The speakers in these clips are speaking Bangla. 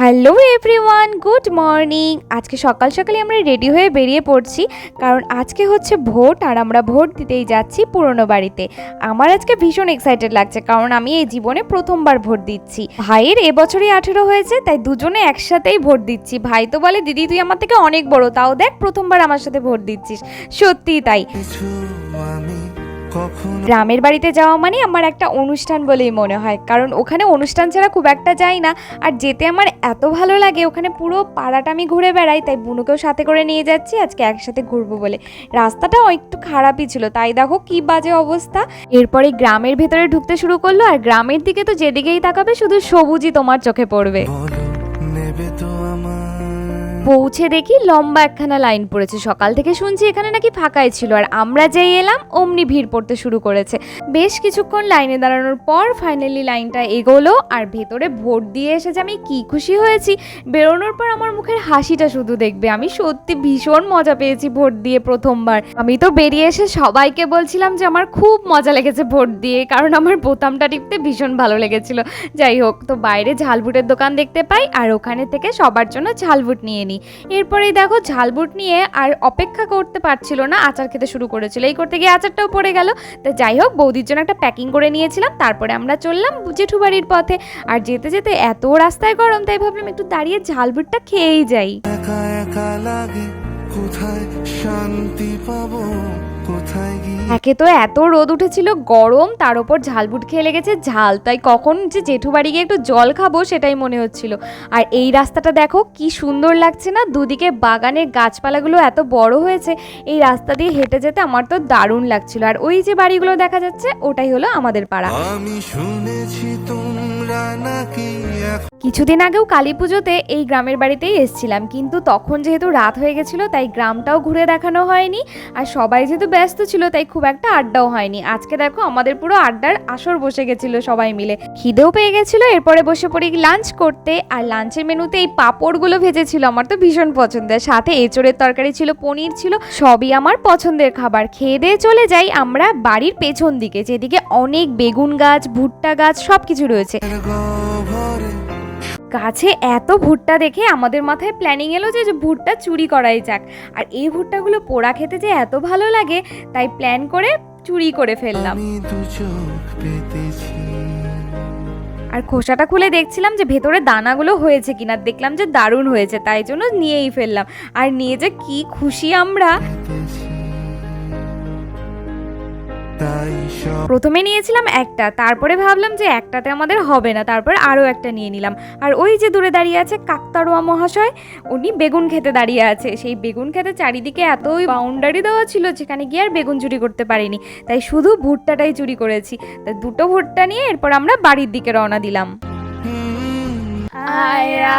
Hello everyone, good morning. আজকে সকাল সকালে আমরা রেডি হয়ে বেরিয়ে পড়ছি, কারণ আজকে হচ্ছে ভোট আর আমরা ভোট দিতেই যাচ্ছি পুরনো বাড়িতে। আমার আজকে ভীষণ এক্সাইটেড লাগছে, কারণ আমি এই জীবনে প্রথমবার ভোট দিচ্ছি। ভাইয়ের এবছরই আঠেরো হয়েছে, তাই দুজনে একসাথেই ভোট দিচ্ছি। ভাই তো বলে, দিদি, তুই আমার থেকে অনেক বড়, তাও দেখ প্রথমবার আমার সাথে ভোট দিচ্ছিস। সত্যিই তাই। গ্রামের বাড়িতে যাওয়া মানে আমার একটা অনুষ্ঠান বলেই মনে হয়। কারণ ওখানে অনুষ্ঠান ছাড়া খুব একটা যাই না। আর যেতে আমার এত ভালো লাগে ওখানে পুরো পাড়াটা আমি ঘুরে বেড়াই তাই বুনুকেও সাথে করে নিয়ে যাচ্ছি আজকে একসাথে ঘুরবো বলে। রাস্তাটাও একটু খারাপই ছিল তাই দেখো কি বাজে অবস্থা। এরপরে গ্রামের ভেতরে ঢুকতে শুরু করল আর গ্রামের দিকে তো যেদিকেই তাকাবে শুধু সবুজই তোমার চোখে পড়বে। পৌঁছে দেখি লম্বা একখানা লাইন পড়েছে। সকাল থেকে শুনছি এখানে নাকি ফাঁকাই ছিল। আর আমরা যেই এলাম, অমনি ভিড় পড়তে শুরু করেছে। বেশ কিছুক্ষণ লাইনে দাঁড়ানোর পর ফাইনালি লাইনটা এগোলো আর ভেতরে ভোট দিয়ে এসে যে আমি কি খুশি হয়েছি, বেরোনোর পর আমার মুখের হাসিটা শুধু দেখবে। আমি সত্যি ভীষণ মজা পেয়েছি ভোট দিয়ে প্রথমবার। আমি তো বেরিয়ে এসে সবাইকে বলছিলাম যে আমার খুব মজা লেগেছে ভোট দিয়ে, কারণ আমার বোতামটা টিপতে ভীষণ ভালো লেগেছিল। যাই হোক, তো বাইরে ঝালবুটের দোকান দেখতে পাই আর ওখানে থেকে সবার জন্য ঝালবুট নিয়ে নিই। এরপরেই দেখো ঝালবুট নিয়ে আর অপেক্ষা করতে পারছিল না, আচার খেতে শুরু করেছিল। এই করতে গিয়ে আচারটাও পড়ে গেল। তো যাই হোক, বৌদির জন্য একটা প্যাকিং করে নিয়েছিলাম, তারপরে আমরা চললাম জেঠু বাড়ির পথে। আর যেতে যেতে এত রাস্তায় গরম, তাই ভাবলাম একটু দাঁড়িয়ে ঝালবুটটা খেয়েই যাই। একা একা লাগে কোথায় শান্তি পাবো? কোথায় গিয়ে? একে তো এত রোদ উঠেছিল গরম তার ওপর ঝালবুট খেয়ে লেগেছে ঝাল। তাই কখন যে জেঠু বাড়ি গিয়ে একটু জল খাব সেটাই মনে হচ্ছিল। আর এই রাস্তাটা দেখো কি সুন্দর লাগছে না? দুদিকে বাগানের গাছপালাগুলো এত বড় হয়েছে এই রাস্তা দিয়ে হেঁটে যেতে আমার তো দারুণ লাগছিল। আর ওই যে বাড়িগুলো দেখা যাচ্ছে ওটাই হলো আমাদের পাড়া। আমি শুনেছি তোমরা নাকি কিছুদিন আগেও কালী পুজোতে এই গ্রামের বাড়িতেই এসেছিলাম কিন্তু তখন যেহেতু রাত হয়ে গেছিল তাই গ্রামটাও ঘুরে দেখানো হয়নি। আর সবাই যেহেতু ব্যস্ত ছিল তাই খুব একটা আড্ডাও হয়নি। আজকে দেখো আমাদের পুরো আড্ডার আসর বসে গেছিল সবাই মিলে। খিদেও পেয়ে গেছিল এরপরে বসে পড়ি লাঞ্চ করতে। আর লাঞ্চের মেনুতে এই পাঁপড়গুলো ভেজেছিল আমার তো ভীষণ পছন্দের। সাথে এঁচড়ের তরকারি ছিল পনির ছিল সবই আমার পছন্দের খাবার। খেয়ে দিয়ে চলে যাই আমরা বাড়ির পেছন দিকে যেদিকে অনেক বেগুন গাছ ভুট্টা গাছ সব কিছু রয়েছে গাছে এত ভুট্টা দেখে আমাদের মাথায় প্ল্যানিং এলো যে যে ভুট্টা চুরি করাই যাক। আর এই ভুট্টাগুলো পোড়া খেতে যে এত ভালো লাগে তাই প্ল্যান করে চুরি করে ফেললাম। আর খোসাটা খুলে দেখছিলাম যে ভেতরে দানাগুলো হয়েছে কিনা। দেখলাম যে দারুণ হয়েছে তাই জন্য নিয়েই ফেললাম। আর নিয়ে যে কি খুশি আমরা। প্রথমে নিয়েছিলাম একটা তারপরে ভাবলাম যে একটাতে আমাদের হবে না তারপর আরও একটা নিয়ে নিলাম। আর ওই যে দূরে দাঁড়িয়ে আছে কাকতারোয়া মহাশয় উনি বেগুন খেতে দাঁড়িয়ে আছে। সেই বেগুন খেতে চারিদিকে এতই বাউন্ডারি দেওয়া ছিল যেখানে গিয়ে আর বেগুন চুরি করতে পারিনি। তাই শুধু ভুট্টাটাই চুরি করেছি। তাই দুটো ভুট্টা নিয়ে এরপর আমরা বাড়ির দিকে রওনা দিলাম। আয়া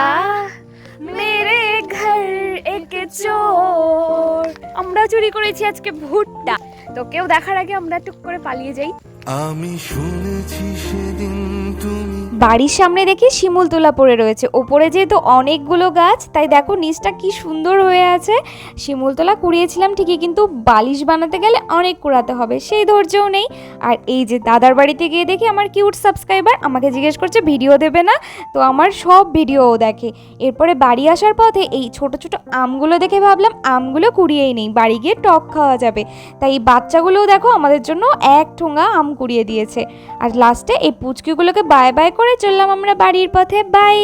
চোর আমরা চুরি করেছি আজকে ভুট্টা। তো কেউ দেখার আগে আমরা টুক করে পালিয়ে যাই। আমি শুনেছি সেদিন তুমি বাড়ির সামনে দেখি শিমুল তোলা পড়ে রয়েছে। ওপরে যেহেতু অনেকগুলো গাছ, তাই দেখো নিচটা কি সুন্দর হয়ে আছে। শিমুল তোলা কুড়িয়েছিলাম ঠিকই, কিন্তু বালিশ বানাতে গেলে অনেক কুড়াতে হবে, সেই ধৈর্যও নেই। আর এই যে দাদার বাড়িতে গিয়ে দেখি আমার কিউট সাবস্ক্রাইবার, আমাকে জিজ্ঞেস করছে, ভিডিও দেবে না? তো আমার সব ভিডিওও দেখে। এরপরে বাড়ি আসার পথে এই ছোট ছোট আমগুলো দেখে ভাবলাম, আমগুলো কুড়িয়েই নেই, বাড়ি গিয়ে টক খাওয়া যাবে। তাই এই বাচ্চাগুলোও দেখো আমাদের জন্য এক ঠোঙা আম কুড়িয়ে দিয়েছে। আর লাস্টে এই পুচকিগুলোকে বাই বাই করে চললাম আমরা বাড়ির পথে। বাই